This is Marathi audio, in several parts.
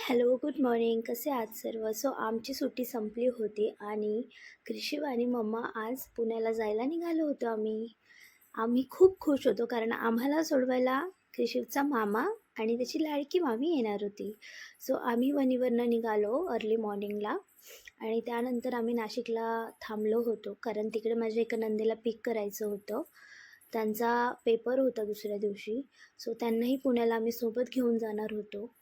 हॅलो गुड मॉर्निंग कसे आहात सर्व? सो आमची सुट्टी संपली होती आणि कृषिव आणि मम्मा आज पुण्याला जायला निघालो होतो आम्ही. आम्ही खूप खुश होतो कारण आम्हाला सोडवायला कृषिवचा मामा आणि त्याची लाडकी मामी येणार होती. सो आम्ही वणीवरनं निघालो अर्ली मॉर्निंगला आणि त्यानंतर आम्ही नाशिकला थांबलो होतो कारण तिकडे माझ्या एका नंदेला पिक करायचं होतं. त्यांचा पेपर होता दुसऱ्या दिवशी. सो त्यांनाही पुण्याला आम्ही सोबत घेऊन जाणार होतो.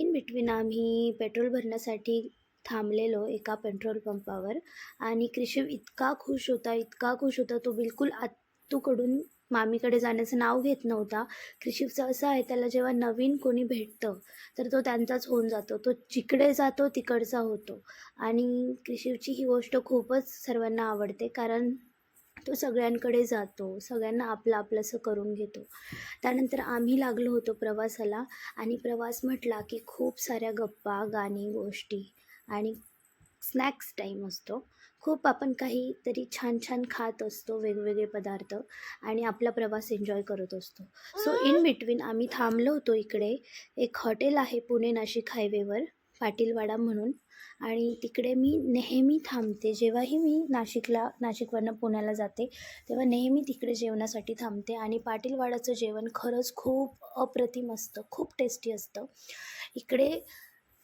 इन बिटवीन आम्ही पेट्रोल भरण्यासाठी थांबलेलो एका पेट्रोल पंपावर. आणि कृषिव इतका खुश होता इतका खुश होता तो बिलकुल आत्तूकडून मामीकडे जाण्याचं नाव घेत नव्हता. कृषिवचं असं आहे त्याला जेव्हा नवीन कोणी भेटतं तर तो त्यांचाच होऊन जातो. तो जिकडे जातो तिकडचा होतो. आणि कृषीची ही गोष्ट खूपच सर्वांना आवडते कारण तो सगळ्यांकडे जातो सगळ्यांना आपलं आपलंसं करून घेतो. त्यानंतर आम्ही लागलो होतो प्रवासाला आणि प्रवास म्हटला की खूप साऱ्या गप्पा गाणी गोष्टी आणि स्नॅक्स टाईम असतो. खूप आपण काहीतरी छान छान खात असतो वेगवेगळे पदार्थ आणि आपला प्रवास एन्जॉय करत असतो. सो इन बिटवीन आम्ही थांबलो होतो इकडे. एक हॉटेल आहे पुणे नाशिक हायवेवर पाटीलवाडा म्हणून. आणि तिकडे मी नेहमी थांबते. जेव्हाही मी नाशिकला नाशिकवरनं पुण्याला जाते तेव्हा नेहमी तिकडे जेवणासाठी थांबते. आणि पाटीलवाडाचं जेवण खरंच खूप अप्रतिम असतं. खूप टेस्टी असतं. इकडे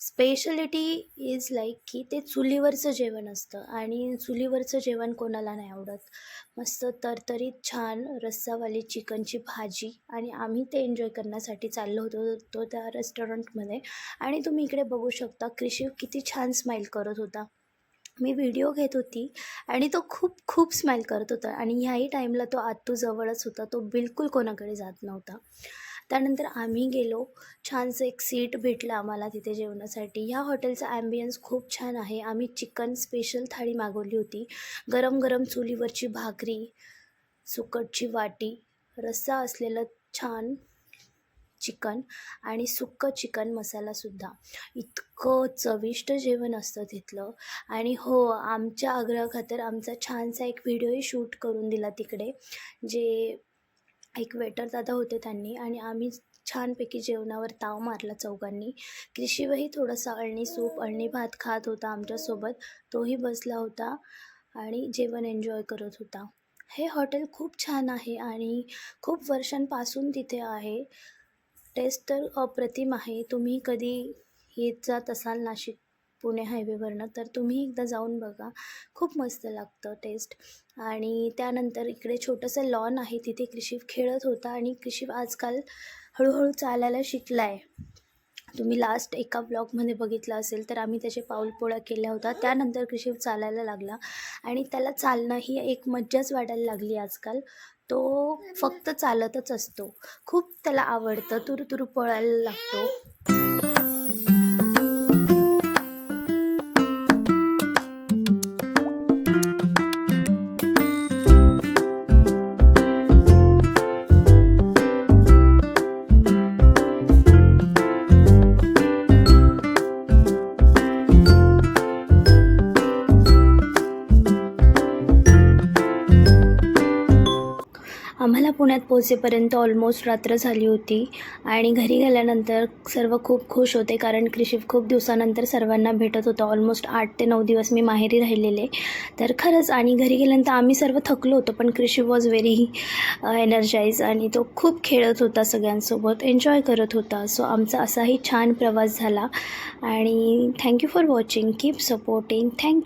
स्पेशलिटी इज लाईक की ते चुलीवरचं जेवण असतं आणि चुलीवरचं जेवण कोणाला नाही आवडत. मस्त तरतरीत छान रस्सावाली चिकनची भाजी आणि आम्ही ते एन्जॉय करण्यासाठी चाललो होतो तो त्या रेस्टॉरंटमध्ये आणि तुम्ही इकडे बघू शकता कृषी किती छान स्माईल करत होता. मी व्हिडिओ घेत होती आणि तो खूप खूप स्माईल करत होता आणि ह्याही टाईमला तो आतू जवळच होता. तो बिलकुल कोणाकडे जात नव्हता. त्यानंतर आम्ही गेलो. छानसं एक सीट भेटलं आम्हाला तिथे जेवणासाठी. ह्या हॉटेलचा ॲम्बियन्स खूप छान आहे. आम्ही चिकन स्पेशल थाळी मागवली होती. गरम गरम चुलीवरची भाकरी सुकटची वाटी रस्सा असलेलं छान चिकन आणि सुक्कं चिकन मसालासुद्धा इतकं चविष्ट जेवण असतं तिथलं. आणि हो आमच्या आग्रहाखातर आमचा छानसा एक व्हिडिओही शूट करून दिला तिकडे जे एक वेटर दादा होते त्यांनी आणि आम्ही छानपैकी जेवणावर ताव मारला चौघांनी. कृषीवही थोडासा अळणी सूप अळणी भात खात होता आमच्यासोबत. तोही बसला होता आणि जेवण एन्जॉय करत होता. हे हॉटेल खूप छान आहे आणि खूप वर्षांपासून तिथे आहे. टेस्ट तर अप्रतिम आहे. तुम्ही कधी येत जात असाल नाशिक पुणे हायवेवरनं तर तुम्ही एकदा जाऊन बघा. खूप मस्त लागतं टेस्ट. आणि त्यानंतर इकडे छोटंसं लॉन आहे तिथे कृषी खेळत होता आणि कृषी आजकाल हळूहळू चालायला शिकला आहे तुम्ही लास्ट एका ब्लॉगमध्ये बघितलं असेल तर आम्ही त्याचे पाऊलपोळा केल्या होता. त्यानंतर कृषी चालायला लागला. आणि त्याला चालणं ही एक मज्जाच वाटायला लागली आजकाल. तो फक्त चालतच असतो. खूप त्याला आवडतं तुरुतुरु पळायला लागतो. पुण्यात पोहोचेपर्यंत ऑलमोस्ट रात्र झाली होती. आणि घरी गेल्यानंतर सर्व खूप खुश होते कारण कृषी खूप दिवसानंतर सर्वांना भेटत होतं. ऑलमोस्ट आठ ते नऊ दिवस मी माहेरी राहिलेले. तर खरंच आणि घरी गेल्यानंतर आम्ही सर्व थकलो होतो पण कृषी वॉज व्हेरी एनर्जाईज आणि तो खूप खेळत होता सगळ्यांसोबत एन्जॉय करत होता. सो आमचा असाही छान प्रवास झाला. आणि thank you for watching keep supporting thank you